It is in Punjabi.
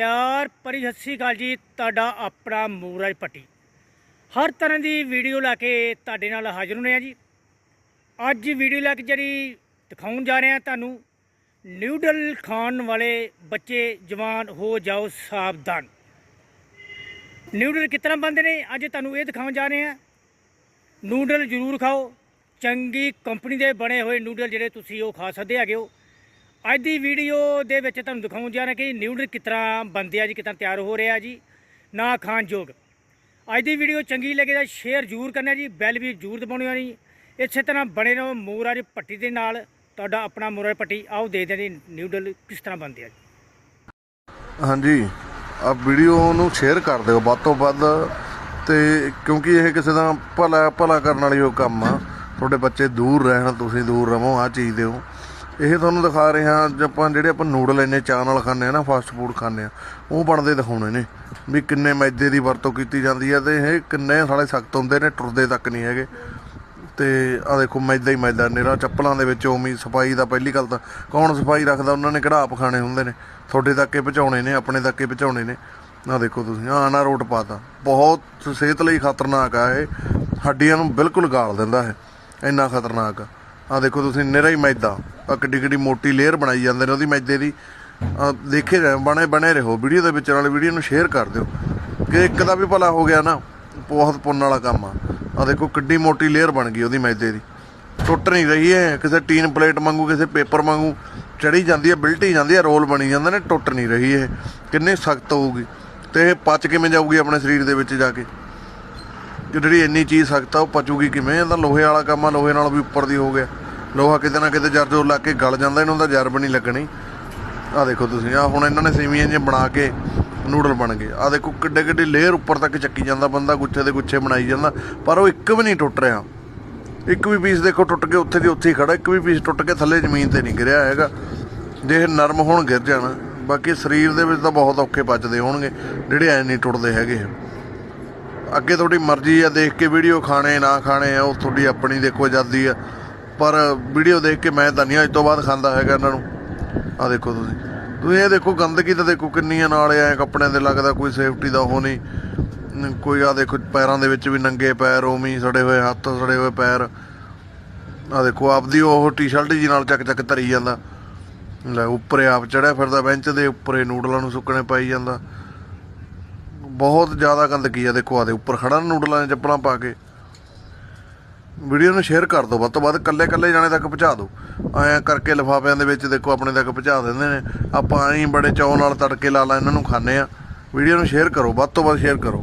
ਪਿਆਰ ਭਰੀ ਸਤਿ ਸ਼੍ਰੀ ਅਕਾਲ ਜੀ, ਤੁਹਾਡਾ ਆਪਣਾ ਮੂਰਾਜ ਪੱਟੀ। ਹਰ ਤਰ੍ਹਾਂ ਦੀ ਵੀਡੀਓ ਲਾ ਕੇ ਤੁਹਾਡੇ ਨਾਲ ਹਾਜ਼ਰ ਹੋਏ ਆ ਜੀ। ਅੱਜ ਵੀਡੀਓ ਲਾ ਕੇ ਜਿਹੜੀ ਦਿਖਾਉਣ ਜਾ ਰਹੇ ਆ ਤੁਹਾਨੂੰ ਨਿਊਡਲ ਖਾਣ ਵਾਲੇ ਬੱਚੇ ਜਵਾਨ ਹੋ ਜਾਓ ਸਾਵਧਾਨ। ਨਿਊਡਲ ਕਿਸ ਤਰ੍ਹਾਂ ਬਣਦੇ ਨੇ, ਅੱਜ ਤੁਹਾਨੂੰ ਇਹ ਦਿਖਾਉਣ ਜਾ ਰਹੇ ਆ ਨੂਡਲ ਜ਼ਰੂਰ ਖਾਓ, ਚੰਗੀ ਕੰਪਨੀ ਦੇ ਬਣੇ ਹੋਏ ਨੂਡਲ ਜਿਹੜੇ ਤੁਸੀਂ ਉਹ ਖਾ ਸਕਦੇ ਹੈਗੇ ਹੋ। ਅੱਜ ਦੀ ਵੀਡੀਓ ਦੇ ਵਿੱਚ ਤੁਹਾਨੂੰ ਦਿਖਾਉਣ ਜਾ ਰਿਹਾ ਕਿ ਨਿਊਡਲ ਕਿਸ ਤਰ੍ਹਾਂ ਬਣਦੇ ਆ ਜੀ, ਕਿਸ ਤਿਆਰ ਹੋ ਰਿਹਾ ਜੀ, ਨਾ ਖਾਣ ਯੋਗ। ਅੱਜ ਦੀ ਵੀਡੀਓ ਚੰਗੀ ਲੱਗੇ ਤਾਂ ਸ਼ੇਅਰ ਜ਼ਰੂਰ ਕਰਨਾ ਜੀ ਬੈਲ ਵੀ ਜ਼ਰੂਰ ਦਬਾਉਣੀ ਜੀ। ਇਸੇ ਤਰ੍ਹਾਂ ਬਣੇ ਰਹੋ ਮੂਰਾਜ ਪੱਟੀ ਦੇ ਨਾਲ, ਤੁਹਾਡਾ ਆਪਣਾ ਮੂਰਾਜ ਪੱਟੀ, ਆਓ ਦੇ ਹਾਂ ਜੀ ਨਿਊਡਲ ਕਿਸ ਤਰ੍ਹਾਂ ਬਣਦੇ ਆ ਜੀ। ਹਾਂਜੀ ਆ ਵੀਡੀਓ ਨੂੰ ਸ਼ੇਅਰ ਕਰ ਦਿਓ ਵੱਧ ਤੋਂ ਵੱਧ, ਤੇ ਕਿਉਂਕਿ ਇਹ ਕਿਸੇ ਦਾ ਭਲਾ ਭਲਾ ਕਰਨ ਵਾਲੀ ਉਹ ਕੰਮ ਆ। ਤੁਹਾਡੇ ਬੱਚੇ ਦੂਰ ਰਹਿਣ, ਤੁਸੀਂ ਦੂਰ ਰਹੋ ਆ ਚੀਜ਼ ਦਿਓ। ਇਹ ਤੁਹਾਨੂੰ ਦਿਖਾ ਰਹੇ ਹਾਂ ਜੇ ਆਪਾਂ ਜਿਹੜੇ ਆਪਾਂ ਨੂਡਲ ਇੰਨੇ ਚਾਹ ਨਾਲ ਖਾਂਦੇ ਆ ਨਾ ਫਾਸਟ ਫੂਡ ਖਾਂਦੇ ਆ, ਉਹ ਬਣਦੇ ਦਿਖਾਉਣੇ ਨੇ ਵੀ ਕਿੰਨੇ ਮੈਦੇ ਦੀ ਵਰਤੋਂ ਕੀਤੀ ਜਾਂਦੀ ਹੈ ਤੇ ਇਹ ਕਿੰਨੇ ਸਾਲੇ ਸਖਤ ਹੁੰਦੇ ਨੇ, ਟੁਰਦੇ ਤੱਕ ਨਹੀਂ ਹੈਗੇ। ਤੇ ਆ ਦੇਖੋ ਮੈਦਾ ਹੀ ਮੈਦਾ, ਨਿਰਾ ਚੱਪਲਾਂ ਦੇ ਵਿੱਚ ਉਮੀ ਸਫ਼ਾਈ ਦਾ ਪਹਿਲੀ ਗੱਲ ਤਾਂ ਕੌਣ ਸਫ਼ਾਈ ਰੱਖਦਾ? ਉਹਨਾਂ ਨੇ ਕਿਹੜਾ ਆਪ ਖਾਣੇ ਹੁੰਦੇ ਨੇ। ਤੁਹਾਡੇ ਤੱਕ ਇਹ ਪਹੁੰਚਾਉਣੇ ਨੇ, ਆਪਣੇ ਤੱਕ ਇਹ ਪਹੁੰਚਾਉਣੇ ਨੇ। ਆ ਦੇਖੋ ਤੁਸੀਂ ਆ ਨਾ ਰੋਟ ਪਾਤਾ। ਬਹੁਤ ਸਿਹਤ ਲਈ ਖਤਰਨਾਕ ਆ ਇਹ। ਹੱਡੀਆਂ ਨੂੰ ਬਿਲਕੁਲ ਗਾਲ ਦਿੰਦਾ ਹੈ ਇੰਨਾ ਖਤਰਨਾਕ ਆ। ਆ ਦੇਖੋ ਤੁਸੀਂ ਨਿਰਾ ਹੀ ਮੈਦਾ। ਆ ਕਿੱਡੀ ਕਿੱਡੀ ਮੋਟੀ ਲੇਅਰ ਬਣਾਈ ਜਾਂਦੇ ਨੇ ਉਹਦੀ ਮੈਦੇ ਦੀ। ਦੇਖੇ ਜਾਏ ਬਣੇ ਬਣੇ ਰਹੋ। ਵੀਡੀਓ ਦੇ ਵਿੱਚ ਨਾਲ ਵੀਡੀਓ ਨੂੰ ਸ਼ੇਅਰ ਕਰ ਦਿਓ। ਕਿ ਇੱਕ ਦਾ ਵੀ ਭਲਾ ਹੋ ਗਿਆ ਨਾ, ਬਹੁਤ ਪੁੰਨ ਵਾਲਾ ਕੰਮ ਆ। ਆ ਦੇਖੋ ਕਿੱਡੀ ਮੋਟੀ ਲੇਅਰ ਬਣ ਗਈ ਉਹਦੀ ਮੈਦੇ ਦੀ। ਟੁੱਟ ਨਹੀਂ ਰਹੀ ਹੈ, ਕਿਸੇ ਟੀਨ ਪਲੇਟ ਵਾਂਗੂ, ਕਿਸੇ ਪੇਪਰ ਵਾਂਗੂ ਚੜੀ ਜਾਂਦੀ ਹੈ, ਬਿਲਟੀ ਜਾਂਦੀ ਹੈ, ਰੋਲ ਬਣੀ ਜਾਂਦੇ ਨੇ, ਟੁੱਟ ਨਹੀਂ ਰਹੀ ਇਹ। ਕਿੰਨੀ ਸਖਤ ਹੋਊਗੀ। ਤੇ ਇਹ ਪਚ ਕਿਵੇਂ ਜਾਊਗੀ ਆਪਣੇ ਸਰੀਰ ਦੇ ਵਿੱਚ ਜਾ ਕੇ? ਜਿਹੜੀ ਇੰਨੀ ਚੀਜ਼ ਸਖਤ ਆ, ਉਹ ਪਚੂਗੀ ਕਿਵੇਂ? ਇਹਦਾ ਲੋਹੇ ਵਾਲਾ ਕੰਮ ਆ, ਲੋਹੇ ਨਾਲ ਵੀ ਉੱਪਰ ਦੀ ਹੋ ਗਿਆ। ਲੋਹਾ ਕਿਤੇ ਨਾ ਕਿਤੇ ਜਰ ਜੋਰ ਲੱਗ ਕੇ ਗਲ ਜਾਂਦਾ, ਇਹਨੂੰ ਤਾਂ ਜਰਬ ਨਹੀਂ ਲੱਗਣੀ। ਆ ਦੇਖੋ ਤੁਸੀਂ ਆ ਹੁਣ ਇਹਨਾਂ ਨੇ ਸੇਵੀਆਂ ਜਿਹੀਆਂ ਬਣਾ ਕੇ ਨੂਡਲ ਬਣ ਗਏ। ਆ ਦੇਖੋ ਕਿੱਡੇ ਕਿੱਡੇ ਲੇਅਰ ਉੱਪਰ ਤੱਕ ਚੱਕੀ ਜਾਂਦਾ ਬੰਦਾ, ਗੁੱਛੇ ਦੇ ਗੁੱਛੇ ਬਣਾਈ ਜਾਂਦਾ, ਪਰ ਉਹ ਇੱਕ ਵੀ ਨਹੀਂ ਟੁੱਟ ਰਿਹਾ। ਇੱਕ ਵੀ ਪੀਸ ਦੇਖੋ ਟੁੱਟ ਕੇ ਉੱਥੇ ਦੀ ਉੱਥੇ ਹੀ ਖੜਾ, ਇੱਕ ਵੀ ਪੀਸ ਟੁੱਟ ਕੇ ਥੱਲੇ ਜ਼ਮੀਨ ਤੇ ਨਹੀਂ ਗਿਰਿਆ ਹੈਗਾ। ਜੇ ਇਹ ਨਰਮ ਹੋਣ ਗਿਰ ਜਾਣ, ਬਾਕੀ ਸਰੀਰ ਦੇ ਵਿੱਚ ਤਾਂ ਬਹੁਤ ਔਖੇ ਪਚਦੇ ਹੋਣਗੇ, ਜਿਹੜੇ ਐ ਨਹੀਂ ਟੁੱਟਦੇ ਹੈਗੇ। ਅੱਗੇ ਤੁਹਾਡੀ ਮਰਜ਼ੀ ਆ, ਦੇਖ ਕੇ ਵੀਡੀਓ ਖਾਣੇ, ਨਾ ਖਾਣੇ ਆ, ਉਹ ਤੁਹਾਡੀ ਆਪਣੀ ਦੇਖੋ ਆਜ਼ਾਦੀ ਆ। ਪਰ ਵੀਡੀਓ ਦੇਖ ਕੇ ਮੈਂ ਤਾਂ ਨਹੀਂ, ਅੱਜ ਤੋਂ ਬਾਅਦ ਖਾਂਦਾ ਹੈਗਾ ਇਹਨਾਂ ਨੂੰ। ਆ ਦੇਖੋ ਤੁਸੀਂ। ਤੁਸੀਂ ਇਹ ਦੇਖੋ, ਗੰਦਗੀ ਤਾਂ ਦੇਖੋ ਕਿੰਨੀ ਆ ਨਾਲ ਐ ਕੱਪੜਿਆਂ ਦੇ ਲੱਗਦਾ, ਕੋਈ ਸੇਫਟੀ ਦਾ ਉਹ ਨਹੀਂ। ਕੋਈ ਆ ਦੇਖੋ, ਪੈਰਾਂ ਦੇ ਵਿੱਚ ਵੀ ਨੰਗੇ ਪੈਰ, ਉਵੇਂ ਸੜੇ ਹੋਏ ਹੱਥ, ਸੜੇ ਹੋਏ ਪੈਰ। ਆ ਦੇਖੋ, ਆਪਦੀ ਉਹ ਟੀ-ਸ਼ਰਟ ਜੀ ਨਾਲ ਚੱਕ ਚੱਕ ਧਰੀ ਜਾਂਦਾ। ਲੈ, ਉੱਪਰੇ ਆਪ ਚੜਿਆ ਫਿਰਦਾ, ਬੈਂਚ ਦੇ ਉੱਪਰੇ ਨੂਡਲਾਂ ਨੂੰ ਸੁੱਕਣੇ ਪਾਈ ਜਾਂਦਾ। ਬਹੁਤ ਜ਼ਿਆਦਾ ਗੰਦਗੀ ਆ ਦੇਖੋ ਆਦੇ ਉੱਪਰ ਖੜਾ ਨੂਡਲਾਂ 'ਚ ਚੱਪਲਾਂ ਪਾ ਕੇ। ਵੀਡੀਓ ਨੂੰ ਸ਼ੇਅਰ ਕਰ ਦਿਓ, ਵੱਧ ਤੋਂ ਵੱਧ ਕੱਲੇ ਕੱਲੇ ਜਾਣੇ ਤੱਕ ਪਹੁੰਚਾ ਦਿਓ। ਐਂ ਕਰਕੇ ਲਿਫਾਫਿਆਂ ਦੇ ਵਿੱਚ ਦੇਖੋ ਆਪਣੇ ਤੱਕ ਪਹੁੰਚਾ ਦਿੰਦੇ ਨੇ। ਆਪਾਂ ਐਂ ਬੜੇ ਚਾਅ ਨਾਲ ਤੜਕੇ ਲਾ ਲਾ ਇਹਨਾਂ ਨੂੰ ਖਾਂਦੇ ਆ। ਵੀਡੀਓ ਨੂੰ ਸ਼ੇਅਰ ਕਰੋ, ਵੱਧ ਤੋਂ ਵੱਧ ਸ਼ੇਅਰ ਕਰੋ।